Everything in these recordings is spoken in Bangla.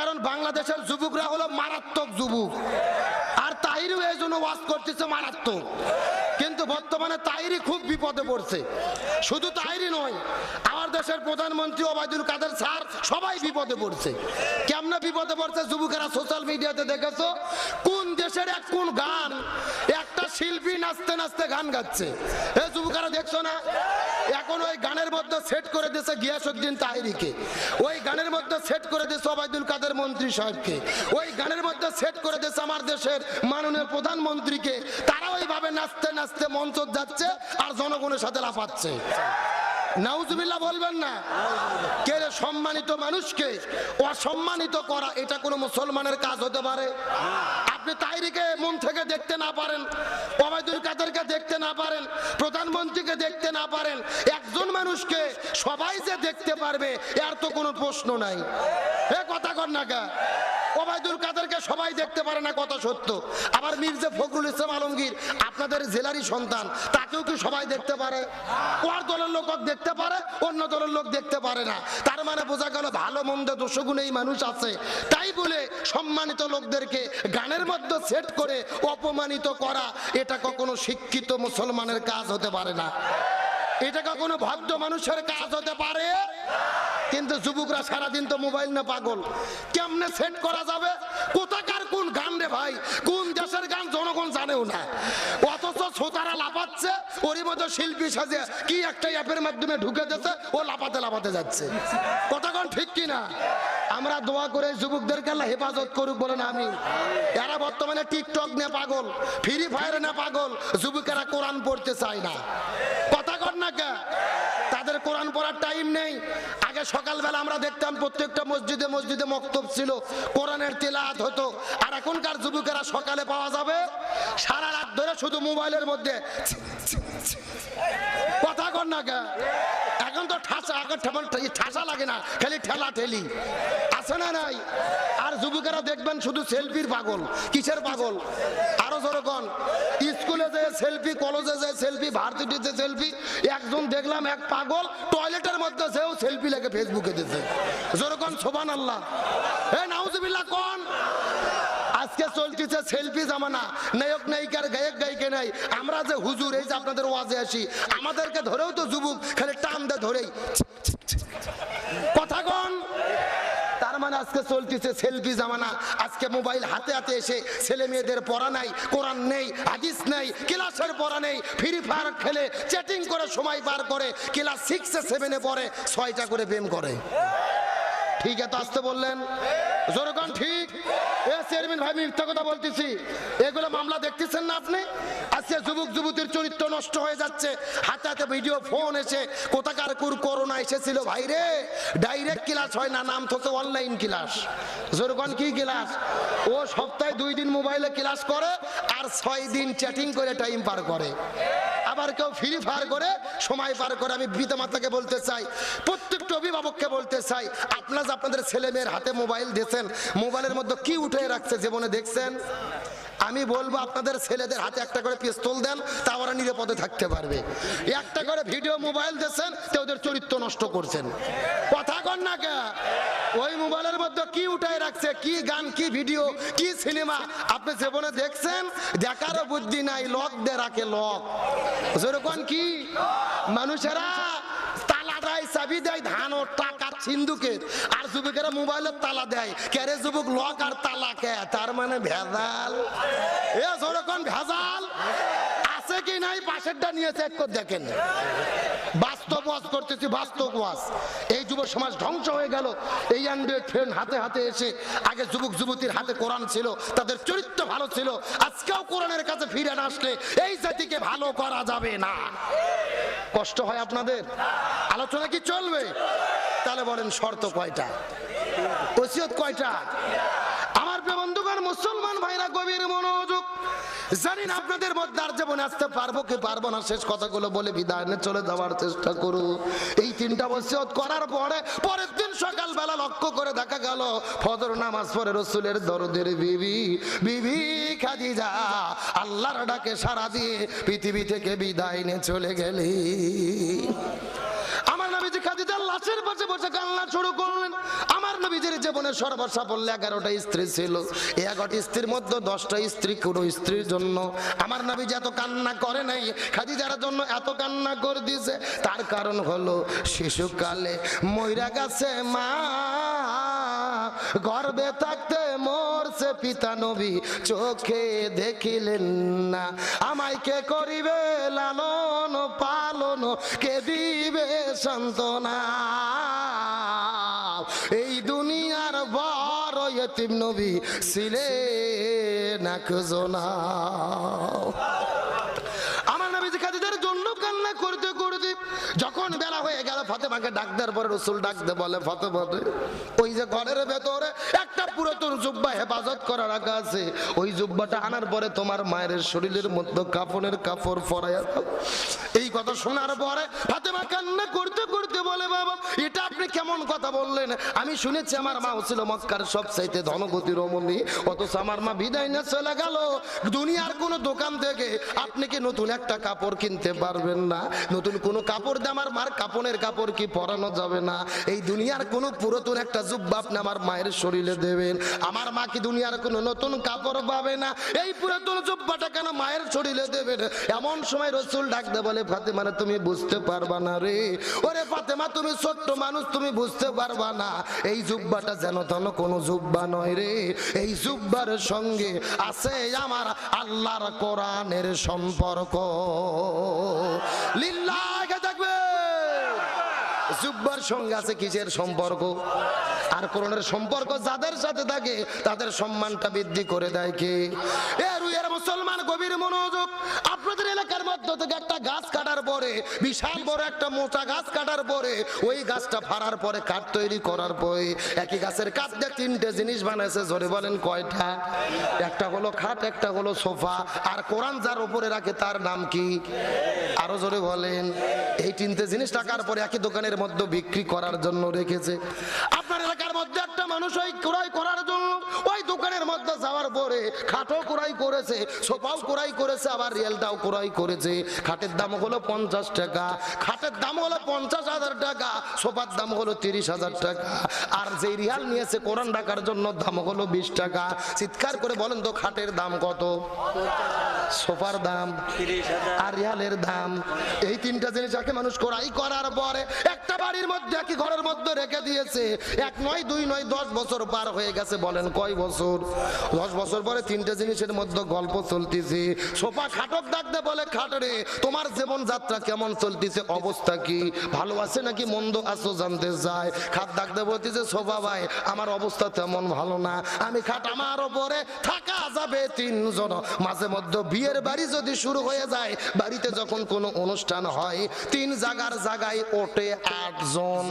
কারণ বাংলাদেশের যুবকরা হলো মারাত্মক যুবক। আর তাহিরও এই জন্য ওয়াজ করতেছে মারাত্মক। কিন্তু বর্তমানে তাহিরি খুব বিপদে পড়ছে। শুধু তাহিরি নয়, আমার দেশের প্রধানমন্ত্রী ওবায়দুল কাদের স্যার সবাই বিপদে পড়ছে। কেমনে বিপদে পড়ছে যুবকেরা সোশ্যাল মিডিয়াতে দেখেছ? কোন দেশের এক কোন গান শিল্পী নাচতে নাচতে গান গাচ্ছে। এই যুবকেরা দেখছ না? এখন ওই গানের মধ্যে সেট করে দিয়েছে গিয়াসুদ্দিন তাহিরিকে। ওই গানের মধ্যে সেট করে দিয়েছে ওবায়দুল কাদের মন্ত্রী সাহেবকে। ওই গানের মধ্যে সেট করে দিয়েছে আমার দেশের মাননীয় প্রধানমন্ত্রীকে। তারা ওইভাবে নাচতে নাচতে মঞ্চ যাচ্ছে আর জনগণের সাথে লাফাচ্ছে। নাউজুবিল্লাহ বলবেন না? কে সম্মানিত মানুষকে অসম্মানিত করা, এটা কোনো মুসলমানের কাজ হতে পারে? আপনি তাইরিকে মন থেকে দেখতে না পারেন, ওবায়দুল কাদেরকে দেখতে না পারেন, প্রধানমন্ত্রীকে দেখতে না পারেন, একজন মানুষকে সবাই যে দেখতে পারবে, এর তো কোনো প্রশ্ন নাই। এ কথা কর না ওবায়দুল কাদেরকে সবাই দেখতে পারে না কথা সত্য। আবার মির্জা ফখরুল ইসলাম আলমগীর, আপনাদের জেলারই সন্তান, তাকেও কি সবাই দেখতে পারে? ওর দলের লোক দেখতে পারে, অন্য দলের লোক দেখতে পারে না। তার মানে বোঝা গেল ভালো মন্দ দোষগুণ এই মানুষ আছে। তাই বলে সম্মানিত লোকদেরকে গানের মধ্যে সেট করে অপমানিত করা, এটা কখনো শিক্ষিত মুসলমানের কাজ হতে পারে না। এটা কখনো ভদ্র মানুষের কাজ হতে পারে? কিন্তু যুবকরা সারাদিন তো মোবাইল না পাগল। কেমনে সেট করা যাবে? কোথাকার কোন গান রে ভাই? কোন দেশের গান জনগণ জানেও না। অথচ শ্রোতারা লাফাচ্ছে, ওরই মতো শিল্পী সাজে কি একটা অ্যাপের মাধ্যমে ঢুকে দিচ্ছে ও লাফাতে লাফাতে যাচ্ছে। কথাগণ ঠিক কি না? আমরা দোয়া করে যুবকদেরকে আল্লাহ হেফাজত করুক বলেন আমি এরা বর্তমানে টিকটক নিয়ে পাগল, ফ্রি ফায়ার না পাগল, যুবকেরা কোরআন পড়তে চায় না। না কে তাদের কোরআন পড়ার টাইম নেই। আগে সকালবেলা আমরা দেখতাম প্রত্যেকটা মসজিদে মসজিদে মক্তব ছিল। কোরআনের তেলাত হতো। আর এখনকার যুবকেরা সকালে পাওয়া যাবে। সারা রাত ধরে শুধু মোবাইলের মধ্যে কথা কর না কে? এখন তো ঠাসা আগে ঠাসা লাগে না। খালি ঠেলা ঠেলি আছে না নাই? যুবকেরা দেখবেন শুধু সেলফির পাগল। কিসের পাগল? আরও যেরকম স্কুলে যে সেলফি কলেজে যে সেলফি ভার্সিটিতে সেলফি একজন দেখলাম এক পাগল টয়লেটের মধ্যে সেও সেলফি লেগে ফেসবুকে দিতে যেরকম সোবান আল্লাহ এ, নাউজুবিল্লাহ, কোন। আজকে চলতেছে সেলফি জামানা। নায়ক, নায়িকার গায়ক, গায়িকা নাই। আমরা যে হুজুর, এই যে আপনাদের ওয়াজে আসি, আমাদেরকে ধরেও তো যুবক খালি টান দে ধরেই। কথা কন। তার মানে আজকে চলতেছে সেলফি জামানা। আজকে মোবাইল হাতে হাতে এসে ছেলে মেয়েদের পড়া নাই, কোরআন নেই, হাদিস নেই, ক্লাসের পড়া নেই ফ্রি ফায়ার খেলে চ্যাটিং করে সময় পার করে ক্লাস সিক্সে সেভেনে পড়ে, ছয়টা করে প্রেম করে। ঠিক আছে, আসতে বললেন? জোরগান, ঠিক? চেয়ারম্যান ভাই মিথ্যা কথা বলতেছি। এগুলো মামলা দেখতেছেন না আপনি? আজকে যুবক যুবতীর চরিত্র নষ্ট হয়ে যাচ্ছে। হাতে হাতে ভিডিও ফোন এসে, কোথাকার কুর করোনা এসেছিল ভাই রে? ডাইরেক্ট ক্লাস হয় না, নাম থেকে অনলাইন ক্লাস জোরগান কি ক্লাস ও সপ্তাহে দুই দিন মোবাইলে ক্লাস করে, আর ছয় দিন চ্যাটিং করে টাইম পার করে। আবার কেউ ফ্রি ফায়ার করে, সময় পার করে আমি পিতা মাতাকে বলতে চাই, প্রত্যেকটা অভিভাবককে বলতে চাই, আপনারা আপনাদের ছেলে মেয়ের হাতে মোবাইল দিয়েছেন, মোবাইলের মধ্যে কি উঠে রাখছে জীবনে দেখছেন? আমি বলব আপনাদের ছেলেদের হাতে একটা করে পিস্তল দেন, তা ওরা নিরাপদে থাকতে পারবে। একটা করে ভিডিও মোবাইল দিয়েছেন, তো ওদের চরিত্র নষ্ট করছেন। কথা কন না কে? ওই মোবাইলের মধ্যে কি উঠায় রাখছে, কি গান, কি ভিডিও কি সিনেমা আপনি জীবনে দেখছেন? দেখারও বুদ্ধি নাই লক দে রাখে লক যেরকম কি? মানুষেরা তালা দেয় চাবি দেয়, ধান ও টাকা সিন্ধুকের আর যুবকেরা মোবাইলের তালা দেয়। কেরে যুবক, লক আর তালা কে? তার মানে ভেজাল। এ ভেজাল? আছে কি নাই? পাশেরটা নিয়ে চেক করে দেখেন। বাস্তব ওয়াজ করতেছি, বাস্তব ওয়াজ। এই যুব সমাজ ধ্বংস হয়ে গেল। এই অ্যান্ড্রয়েড ফোন হাতে হাতে এসে, আগে যুবক যুবতীর হাতে কোরআন ছিল, তাদের চরিত্র ভালো ছিল। আজকেও কোরআনের কাছে ফিরে না আসলে এই জাতিকে ভালো করা যাবে না। কষ্ট হয় আপনাদের? আলোচনা কি চলবে? তাহলে বলেন শর্ত কয়টা? ওসিয়ত কয়টা? আমার বন্ধুগণ, মুসলমান ভাইরা, গভীর মনোযোগ। জানি না আপনাদের মধ্যে আর জীবনে আসতে পারব কি পারব না, শেষ কথাগুলো বলে বিদায় চলে যাওয়ার চেষ্টা করু। এই তিনটা ওসিয়ত করার পরে, পরের দিন সকালবেলা লক্ষ্য করে দেখা গেল, ফজর নামাজ পরে রসুলের দরদের বিবি বিবি খাদিজা, আল্লাহর ডাকে সারা দিয়ে পৃথিবী থেকে বিদায় নিয়ে চলে গেলি। খাদিজার লাশের পাশে বসে কান্না শুরু করলেন। আমার নবীজির জীবনে এগারোটা স্ত্রী ছিল। এগারোটি স্ত্রীর মধ্যে দশটা স্ত্রী কোনো স্ত্রীর জন্য। আমার এত কান্না করে নাই। খাদিজার জন্য এত কান্না করে তার কারণ হলো শিশুকালে ময়রা গেছে মা। গর্বে থাকতে মরছে পিতা নবী। চোখে দেখিলেন না। আমায় কে করিবে লালন পালন কে দিবে সান্ত্বনা? এই দুনিয়ার বড় ইয়তিম নবী ছিলেন একজনা। আমার নবীজি খাদিজার জন্য কান্না করতে করতে যখন বেলা হয়ে গেল, ফাতেমাকে ডাক দেওয়ার পরে রসুল ডাকতে বলে ফাতেমাতে ওই যে ঘরের ভেতরে একটা পুরাতন জুব্বা হেফাজত করা রাখা আছে। ওই জুব্বাটা আনার পরে তোমার মায়ের শরীরের মধ্যে কাফনের কাপড় ফরাইয়া এই কথা শোনার পরে ফাতেমা কান্না করতে বলে বাবা এটা আপনি কেমন কথা বললেন? আমি শুনেছি আমার মা ছিল মক্কার সব চাইতে ধনগতি রমণী অথচ আমার মা বিদায় না চলে গেল। দুনিয়ার কোন দোকান থেকে আপনি কি নতুন একটা কাপড় কিনতে পারবেন না? নতুন কোন কাপড় দিয়ে আমার মার কাপড়ের কাপড় কি পরানো যাবে না? এই দুনিয়ার কোন পুরাতন একটা জুব্বা আপনি আমার মায়ের শরীরে দেবেন। আমার মা কি দুনিয়ার কোন নতুন কাপড় পাবে না? এই পুরাতন জুব্বাটা কেন মায়ের শরীরে দেবেন? এমন সময় রসুল ডাকতে বলে ফাতেমা রে, তুমি বুঝতে পারবা না রে। ওরে ফাতেমা তুমি ছোট্ট মানুষ, তুমি বুঝতে পারবা না। এই জুব্বাটা যেন তেন কোনো জুব্বা নয় রে। এই জুব্বার সঙ্গে আছে আমার আল্লাহর কোরআনের সম্পর্ক। লিল্লাহে দেখবে। জুব্বার সঙ্গে আছে কিসের সম্পর্ক? আর কোরআনের সম্পর্ক যাদের সাথে থাকে, তাদের সম্মানটা বৃদ্ধি করে দেয় কে? এ মুসলমান গভীর মনোযোগ। আপনাদের এলাকার মধ্য থেকে একটা গাছ কাটার পরে, বিশাল বড় একটা মোটা গাছ কাটার পরে, ওই গাছটা ফাড়ার পরে কাঠ তৈরি করার পরে, একই গাছের কাঠ দিয়ে তিনটে জিনিস বানাইছে, জোরে বলেন কয়টা? একটা হলো খাট, একটা হলো সোফা, আর কোরআন যার উপরে রাখে তার নাম কি? আরও জোরে বলেন। এই তিনটে জিনিস টাকার পরে একই দোকানের মধ্যে বিক্রি করার জন্য রেখেছে। মধ্যে একটা মানুষ ওই ক্রয় করার জন্য ওই দোকানের মধ্যে যাওয়ার পরে খাটও ক্রয় করেছে, সোফাও ক্রয় করেছে, আবার রিয়েলটাও ক্রয় করেছে। খাটের দাম হলো পঞ্চাশ টাকা, খাটের দাম হলো পঞ্চাশ হাজার টাকা, সোফার দাম হলো তিরিশ হাজার টাকা। আর যে রিয়াল নিয়েছে কোরআন রাখার জন্য দাম হলো বিশ টাকা। চিৎকার করে বলেন তো খাটের দাম কত? সোফার দাম আর রিয়ালের দাম। এই তিনটা জিনিস যাকে মানুষ করাই করার পরে একটা বাড়ির মধ্যে কি ঘরের মধ্যে রেখে দিয়েছে। এক নয়, দুই নয়, দশ বছর পার হয়ে গেছে বলেন কয় বছর? দশ বছর পরে তিনটা জিনিসের মধ্যে গল্প চলতেছে। সোফা খাটক ডাকতে বলে খাটরে তোমার জীবন যাত্রা কেমন চলতেছে? অবস্থা কি? ভালো আছে নাকি মন্দ আছো জানতে চায়? খাট ডাকতে বলতেছে, সোফা ভাই, আমার অবস্থা তেমন ভালো না। আমি খাট আমার ওপরে থাকা যাবে তিনজন। মাঝে মধ্যে বিয়ের বাড়ি যদি শুরু হয়ে যায়, বাড়িতে যখন কোনো অনুষ্ঠান হয়, তিন জায়গার জায়গায় ওঠে আটজন।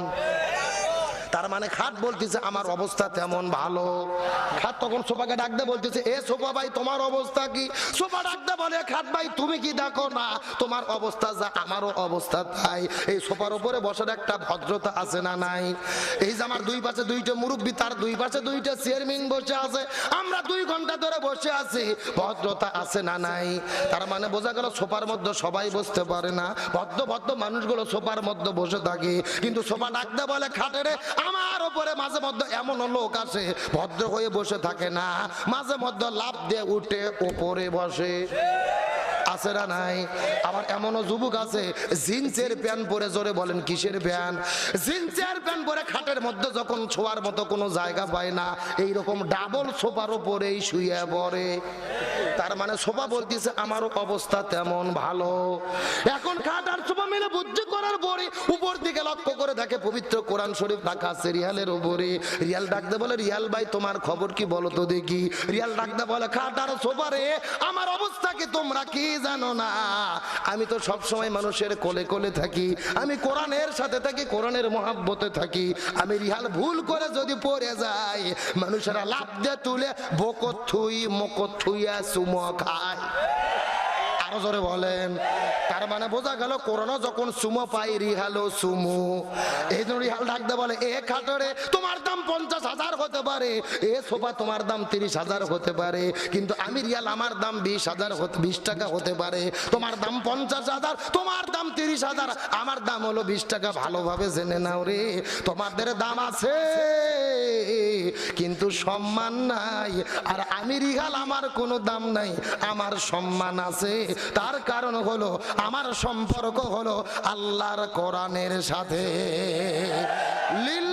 তার মানে খাট বলতেছে, আমার অবস্থা তেমন ভালো। খাট তখন সোফাকে ডাকতে বলতেছে, এ সোফা ভাই, তোমার অবস্থা কি? সোফা ডাকতে বলে, খাট ভাই, তুমি কি দেখো না? তোমার অবস্থা যা, আমারও অবস্থা তাই। এই সোফার উপরে বসার একটা ভদ্রতা আছে না নাই? এই যে আমার দুই পাশে দুইটা মুরব্বী, তার দুই পাশে দুইটা চেয়ারম্যান বসে আছে। আমরা দুই ঘণ্টা ধরে বসে আছি। ভদ্রতা আছে না নাই? তার মানে বোঝা গেল সোফার মধ্যে সবাই বসতে পারে না। ভদ্র ভদ্র মানুষগুলো সোফার মধ্যে বসে থাকে। কিন্তু সোফা ডাকতে বলে খাটেরে আমার উপরে মাঝে মধ্যে এমন লোক আছে ভদ্র হয়ে বসে থাকে না, মাঝে মধ্যে লাভ দিয়ে উঠে উপরে বসে। আছে নাই? আবার এমনও যুবক আছে, জিন্সের প্যান্ট পরে জোরে বলেন, কিসের প্যান্ট? জিন্সের প্যান্ট পরে খাটের মধ্যে যখন ছোঁয়ার মতো কোনো জায়গা পায় না এই রকম ডাবল সোফার উপরেই শুয়ে পড়ে। তার মানে সোফা বলতেছে, আমারও অবস্থা তেমন ভালো। এখন খাট আর সোফা মিলে বুদ্ধি করার পরে উপর দিকে লক্ষ্য করে দেখে পবিত্র কোরআন শরীফ রাখা আছে রিয়ালের উপরে। রিয়াল ডাকতে বলে, রিয়াল ভাই, তোমার খবর কি বলো তো দেখি? রিয়াল ডাকতে বলে, খাট আর সোফা রে, আমার অবস্থা কি তোমরা কি জানো না? আমি তো সব সময় মানুষের কোলে কোলে থাকি, আমি কোরআনের সাথে থাকি, কোরআনের মহাব্বতে থাকি। আমি রিহাল ভুল করে যদি পড়ে যাই, মানুষেরা লাভ দিয়ে তুলে, বকত থুই, মকত থুইয়া চুমো খায়। আরও জোরে বলেন। তার মানে বোঝা গেল করোনা যখন সুমো পাই রিহালো সুমো এই জন্য রিহাল ডাকতে বলে, এ খাটরে, তোমার দাম পঞ্চাশ হাজার হতে পারে। এ সোফা তোমার দাম তিরিশ হাজার হতে পারে। কিন্তু আমি রিয়াল আমার দাম বিশ হাজার বিশ টাকা হতে পারে। তোমার দাম পঞ্চাশ হাজার, তোমার দাম তিরিশ হাজার। আমার দাম হলো বিশ টাকা, ভালোভাবে জেনে নাও রে। তোমাদের দাম আছে, কিন্তু সম্মান নাই। আর আমি রিহাল, আমার কোনো দাম নাই। আমার সম্মান আছে। তার কারণ হলো আমার সম্পর্ক হলো আল্লাহর কোরআনের সাথে। লীল